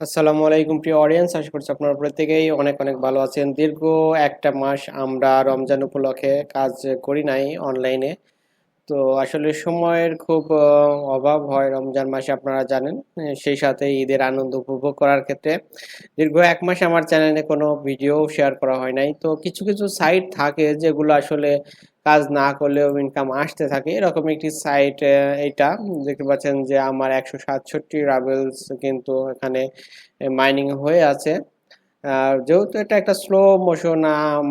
আসসালামু আলাইকুম প্রিয় অডিয়েন্স আশা করছি আপনারা প্রত্যেকেই অনেক অনেক ভালো আছেন। দীর্ঘ একটা মাস আমরা রমজান উপলক্ষে কাজ করি নাই অনলাইনে তো আসলে সময়ের খুব অভাব হয় রমজান মাসে আপনারা জানেন। সেই সাথে ঈদের আনন্দ উপভোগ করার ক্ষেত্রে দীর্ঘ এক মাস আমার চ্যানেলে কোনো ভিডিও শেয়ার করা হয় নাই। তো কিছু কিছু সাইট থাকে যেগুলো আসলে কাজ না করলেও ইনকাম আসতে থাকে। এরকম একটি সাইট এটা। দেখতে পাচ্ছেন যে আমার একশো সাতষট্টি রাবেলস কিন্তু এখানে মাইনিং হয়ে আছে। আর যেহেতু এটা একটা স্লো মোশন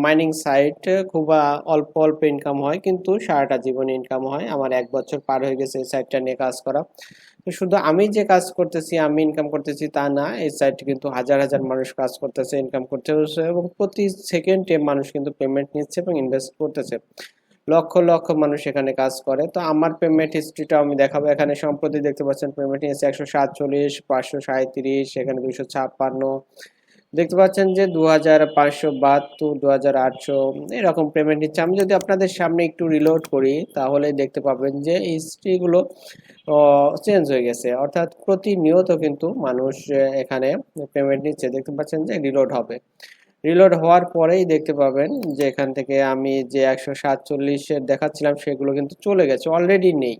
মাইনিং সাইট খুব অল্প অল্প ইনকাম হয়, কিন্তু সারাটা জীবন ইনকাম হয়। আমার এক বছর পার হয়ে গেছে এই সাইটটা নিয়ে কাজ করা। শুধু আমি যে কাজ করতেছি, আমি ইনকাম করতেছি তা না, এই সাইটে কিন্তু হাজার হাজার মানুষ কাজ করতেছে ইনকাম করতেছে এবং প্রতি সেকেন্ডে মানুষ কিন্তু পেমেন্ট নিচ্ছে এবং ইনভেস্ট করতেছে। লক্ষ লক্ষ মানুষ এখানে কাজ করে। তো আমার পেমেন্ট হিস্ট্রিটা আমি দেখাবো। এখানে সম্প্রতি দেখতে পাচ্ছেন পেমেন্ট নিয়েছে একশো সাতচল্লিশ, পাঁচশো সাঁত্রিশ এখানে দুইশো ছাপ্পান্ন। দেখতে পাচ্ছেন যে দু হাজার পাঁচশো বাহাত্তর দু হাজার আটশো, এরকম পেমেন্ট নিচ্ছে। আমি যদি আপনাদের সামনে একটু রিলোড করি, তাহলে দেখতে পাবেন যে হিস্ট্রিগুলো চেঞ্জ হয়ে গেছে। অর্থাৎ প্রতিনিয়ত কিন্তু মানুষ এখানে পেমেন্ট নিচ্ছে। দেখতে পাচ্ছেন যে রিলোড হবে। রিলোড হওয়ার পরেই দেখতে পাবেন যে এখান থেকে আমি যে একশো সাতচল্লিশের দেখাচ্ছিলাম, সেগুলো কিন্তু চলে গেছে অলরেডি নেই।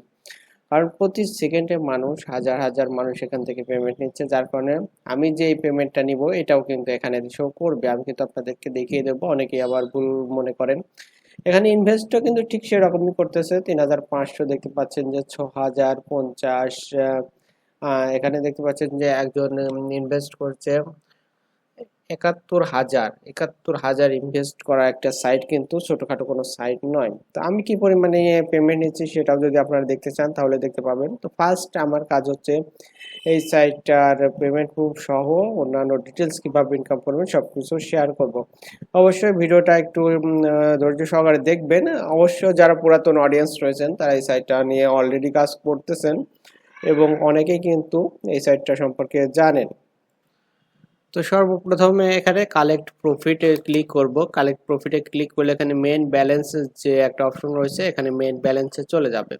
কারণ প্রতি সেকেন্ডে মানুষ, হাজার হাজার মানুষ এখান থেকে পেমেন্ট নিচ্ছে, যার কারণে আমি যে পেমেন্টটা নিব, এটাও কিন্তু এখানে শো করবে। আমি কিন্তু আপনাদেরকে দেখিয়ে দেবো, অনেকেই আবার ভুল মনে করেন। এখানে ইনভেস্টও কিন্তু ঠিক সেরকমই করতেছে, তিন হাজার পাঁচশো দেখতে পাচ্ছেন যে ছ হাজার পঞ্চাশ এখানে দেখতে পাচ্ছেন যে একজন ইনভেস্ট করছে। একাত্তর হাজার একাত্তর হাজার ইনভেস্ট করা একটা সাইট কিন্তু ছোটখাটো কোনো সাইট নয়। তো আমি কি পরিমাণে পেমেন্ট নিচ্ছি সেটাও যদি আপনারা দেখতে চান তাহলে দেখতে পাবেন। তো ফার্স্ট আমার কাজ হচ্ছে এই সাইটটার পেমেন্ট প্রুফ সহ অন্যান্য ডিটেলস কীভাবে ইনকাম করবেন সব কিছু শেয়ার করব। অবশ্যই ভিডিওটা একটু ধৈর্য সহকারে দেখবেন। অবশ্য যারা পুরাতন অডিয়েন্স রয়েছেন তারা এই সাইটটা নিয়ে অলরেডি কাজ করতেছেন এবং অনেকেই কিন্তু এই সাইটটা সম্পর্কে জানেন। তো সর্বপ্রথমে এখানে কালেক্ট প্রফিটে ক্লিক করব। কালেক্ট প্রফিটে ক্লিক করলে এখানে মেন ব্যালেন্স যে একটা অপশন রয়েছে, এখানে মেন ব্যালেন্সে চলে যাবে।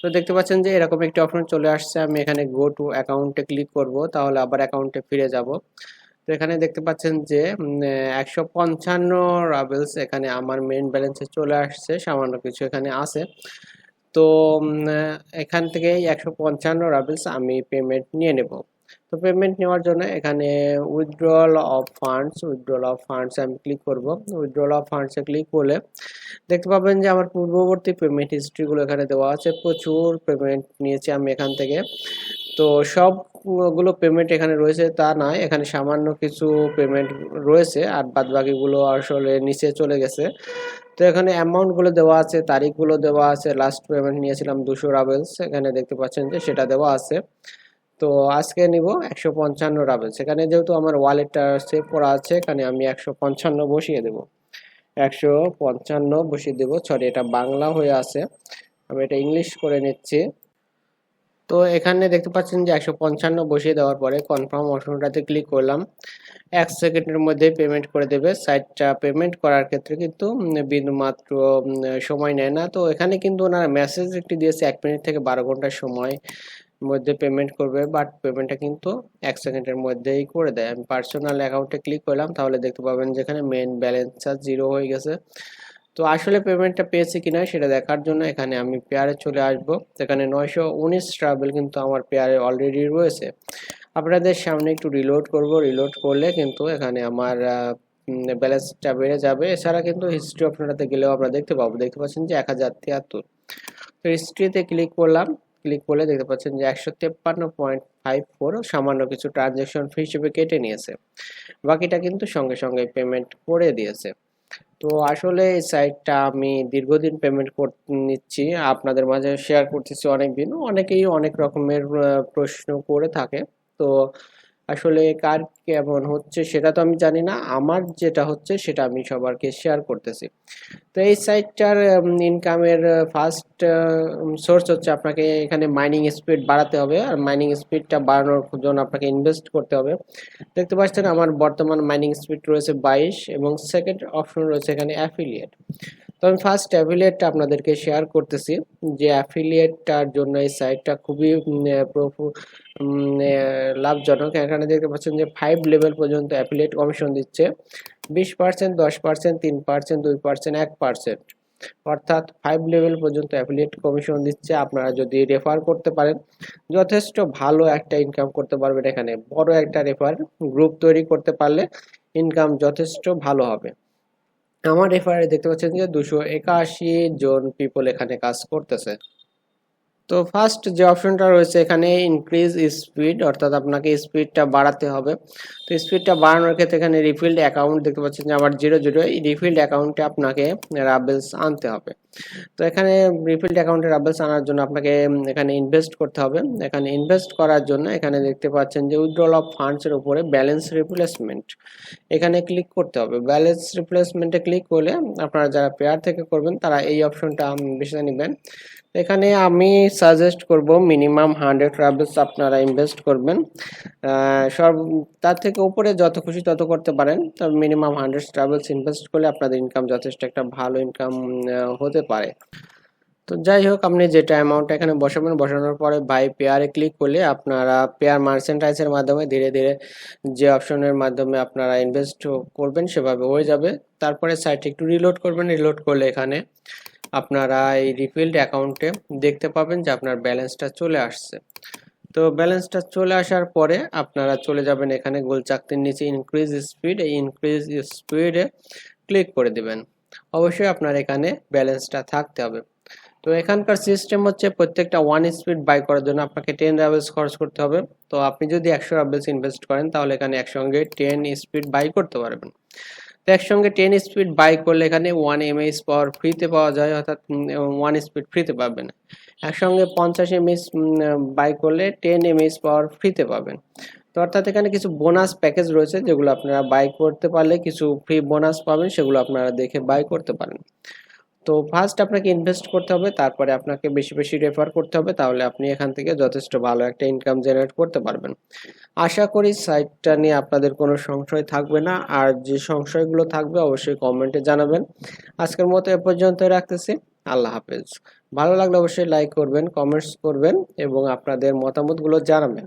তো দেখতে পাচ্ছেন যে এরকম একটি অপশন চলে আসছে। আমি এখানে গো টু অ্যাকাউন্টে ক্লিক করব, তাহলে আবার অ্যাকাউন্টে ফিরে যাব। তো এখানে দেখতে পাচ্ছেন যে একশো পঞ্চান্ন রাবেলস এখানে আমার মেন ব্যালেন্সে চলে আসছে, সামান্য কিছু এখানে আছে। তো এখান থেকে একশো পঞ্চান্ন রাবেলস আমি পেমেন্ট নিয়ে নেব। তো পেমেন্ট নেওয়ার জন্য এখানে withdrawal of funds withdrawal of funds আমি ক্লিক করব। উইথড্রল অফ ফান্ডসে ক্লিক করলে দেখতে পাবেন যে আমার পূর্ববর্তী পেমেন্ট হিস্ট্রিগুলো এখানে দেওয়া আছে। প্রচুর পেমেন্ট নিয়েছি আমি এখান থেকে। তো সবগুলো পেমেন্ট এখানে রয়েছে, তা নয়, এখানে সামান্য কিছু পেমেন্ট রয়েছে, আর বাদ বাকিগুলো আসলে নিচে চলে গেছে। তো এখানে অ্যামাউন্টগুলো দেওয়া আছে, তারিখগুলো দেওয়া আছে। লাস্ট পেমেন্ট নিয়েছিলাম দুশো রাবেলস এখানে দেখতে পাচ্ছেন যে সেটা দেওয়া আছে। তো আজকে নিব একশো পঞ্চান্ন রাবেলস এখানে যেহেতু আমার ওয়ালেটটা সেভ করা আছে, এখানে আমি একশো পঞ্চান্ন বসিয়ে দেব। একশো পঞ্চান্ন বসিয়ে দেব। সরি এটা বাংলা হয়ে আছে। আমি এটা ইংলিশ করে নিচ্ছি। তো এখানে দেখতে পাচ্ছেন যে একশো পঞ্চান্ন বসিয়ে দেওয়ার পরে কনফার্ম অপশনটাতে ক্লিক করলাম। এক সেকেন্ডের মধ্যে পেমেন্ট করে দেবে। সাইটটা পেমেন্ট করার ক্ষেত্রে কিন্তু বিন্দুমাত্র সময় নেয় না। তো এখানে কিন্তু ওনারা মেসেজ একটি দিয়েছে, এক মিনিট থেকে বারো ঘণ্টার সময়। মধ্যে পেমেন্ট করবে বাট পেমেন্টটা কিন্তু এক সেকেন্ডের মধ্যেই করে দেয়। আমি পার্সোনাল অ্যাকাউন্টে ক্লিক করলাম, তাহলে দেখতে পাবেন যেখানে মেন ব্যালেন্সটা জিরো হয়ে গেছে। তো আসলে পেমেন্টটা পেয়েছি কিনা সেটা দেখার জন্য এখানে আমি পেয়ারে চলে আসব। এখানে নয়শো উনিশ ট্রাভেল কিন্তু আমার পেয়ারে অলরেডি রয়েছে। আপনাদের সামনে একটু রিলোড করব। রিলোড করলে কিন্তু এখানে আমার ব্যালেন্সটা বেড়ে যাবে। এছাড়া কিন্তু হিস্ট্রি অপশনটাতে গেলেও আমরা দেখতে পাবো। দেখতে পাচ্ছেন যে এক হাজার তিয়াত্তর। তো হিস্ট্রিতে ক্লিক করলাম। ক্লিক করলে দেখতে পাচ্ছেন যে একশো তেপ্পান্ন পয়েন্ট ফাইভ ফোর সামান্য কিছু ট্রানজ্যাকশন ফি হিসেবে কেটে নিয়েছে। বাকিটা কিন্তু সঙ্গে সঙ্গে পেমেন্ট করে দিয়েছে। তো আসলে এই সাইটটা আমি দীর্ঘদিন পেমেন্ট কর নিচ্ছি, আপনাদের মাঝে শেয়ার করতেছি অনেক দিন অনেকেই অনেক রকমের প্রশ্ন করে থাকে। তো আসলে কার কেমন হচ্ছে সেটা তো আমি জানি না। আমার যেটা হচ্ছে সেটা আমি সবারকে শেয়ার করতেছি। তো এই সাইটটার ইনকামের ফার্স্ট সোর্স হচ্ছে আপনাকে এখানে মাইনিং স্পিড বাড়াতে হবে। আর মাইনিং স্পিডটা বাড়ানোর জন্য আপনাকে ইনভেস্ট করতে হবে। দেখতে পাচ্ছেন আমার বর্তমান মাইনিং স্পিড রয়েছে বাইশ এবং সেকেন্ড অপশন রয়েছে এখানে অ্যাফিলিয়েট তো আমি ফার্স্ট অ্যাফিলিয়েটটা আপনাদেরকে শেয়ার করতেছি যে অ্যাফিলিয়েটটার জন্য এই সাইটটা খুবই লাভজনক। এখানে দেখতে পাচ্ছেন যে ফাইভ লেভেল পর্যন্ত অ্যাফিলিয়েট কমিশন দিচ্ছে। বিশ পার্সেন্ট দশ পার্সেন্ট তিন পার্সেন্ট দুই পার্সেন্ট এক পার্সেন্ট অর্থাৎ ফাইভ লেভেল পর্যন্ত অ্যাফিলিয়েট কমিশন দিচ্ছে। আপনারা যদি রেফার করতে পারেন, যথেষ্ট ভালো একটা ইনকাম করতে পারবেন এখানে। বড় একটা রেফার গ্রুপ তৈরি করতে পারলে ইনকাম যথেষ্ট ভালো হবে। আমার রেফারে দেখতে পাচ্ছেন যে দুশো একাশি জন পিপল এখানে কাজ করতেছে। তো ফার্স্ট যে অপশনটা রয়েছে এখানে ইনক্রিজ স্পিড অর্থাৎ আপনাকে স্পিডটা বাড়াতে হবে। তো স্পিডটা বাড়ানোর ক্ষেত্রে এখানে রিফিল্ড অ্যাকাউন্ট দেখতে পাচ্ছেন যে আবার জিরো জিরো এই রিফিল্ড অ্যাকাউন্টে আপনাকে রাবেলস আনতে হবে। তো এখানে রিফিল্ড অ্যাকাউন্টে রাবেলস আনার জন্য আপনাকে এখানে ইনভেস্ট করতে হবে। এখানে ইনভেস্ট করার জন্য এখানে দেখতে পাচ্ছেন যে উইথড্রল অফ ফান্ডসের উপরে ব্যালেন্স রিপ্লেসমেন্ট এখানে ক্লিক করতে হবে। ব্যালেন্স রিপ্লেসমেন্টে ক্লিক করলে আপনারা যারা পেয়ার থেকে করবেন তারা এই অপশনটা বেছে নেবেন। এখানে আমি সাজেস্ট করব মিনিমাম হান্ড্রেড রাবেলস আপনারা ইনভেস্ট করবেন। সব তার থেকে উপরে যত খুশি তত করতে পারেন। তবে মিনিমাম হান্ড্রেড ট্রাভেলস ইনভেস্ট করলে আপনাদের ইনকাম যথেষ্ট একটা ভালো ইনকাম হতে পারে। তো যাই হোক, আপনি যেটা অ্যামাউন্ট এখানে বসাবেন, বসানোর পরে বাই পেয়ারে ক্লিক করলে আপনারা পেয়ার মার্চেন্টাইজের মাধ্যমে ধীরে ধীরে যে অপশনের মাধ্যমে আপনারা ইনভেস্ট করবেন সেভাবে হয়ে যাবে। তারপরে সাইটে একটু রিলোড করবেন। রিলোড করলে এখানে আপনারা এই রিফিল্ড অ্যাকাউন্টে দেখতে পাবেন যে আপনার ব্যালেন্সটা চলে আসছে। তো ব্যালেন্সটা চলে আসার পরে আপনারা চলে যাবেন এখানে গোল চাকতির নিচে ইনক্রিজ স্পিড এই ইনক্রিজ স্পিডে ক্লিক করে দিবেন। অবশ্যই আপনার এখানে ব্যালেন্সটা থাকতে হবে। তো এখানকার সিস্টেম হচ্ছে প্রত্যেকটা ওয়ান স্পিড বাই করার জন্য আপনাকে টেন রাবেলস খরচ করতে হবে। তো আপনি যদি একশো রাবেলস ইনভেস্ট করেন, তাহলে এখানে একসঙ্গে টেন স্পিড বাই করতে পারবেন। তো একসঙ্গে টেন স্পিড বাই করলে এখানে ওয়ান এমএস পাওয়ার ফ্রিতে পাওয়া যায়, অর্থাৎ ওয়ান স্পিড ফ্রিতে পাবেন। একসঙ্গে পঞ্চাশ এমএস বাই করলে টেন এমএস পাওয়ার ফ্রিতে পাবেন। তো অর্থাৎ এখানে কিছু বোনাস প্যাকেজ রয়েছে যেগুলো আপনারা বাই করতে পারলে কিছু ফ্রি বোনাস পাবেন, সেগুলো আপনারা দেখে বাই করতে পারেন। তো ফার্স্ট আপনাকে ইনভেস্ট করতে হবে, তারপরে আপনাকে বেশি বেশি রেফার করতে হবে, তাহলে আপনি এখান থেকে যথেষ্ট ভালো একটা ইনকাম জেনারেট করতে পারবেন। আশা করি সাইটটা নিয়ে আপনাদের কোনো সংশয় থাকবে না, আর যে সংশয়গুলো থাকবে অবশ্যই কমেন্টে জানাবেন। আজকের মতো এ পর্যন্ত রাখতেছি, আল্লাহ হাফেজ। ভালো লাগলে অবশ্যই লাইক করবেন কমেন্টস করবেন, এবং আপনাদের মতামতগুলো জানাবেন।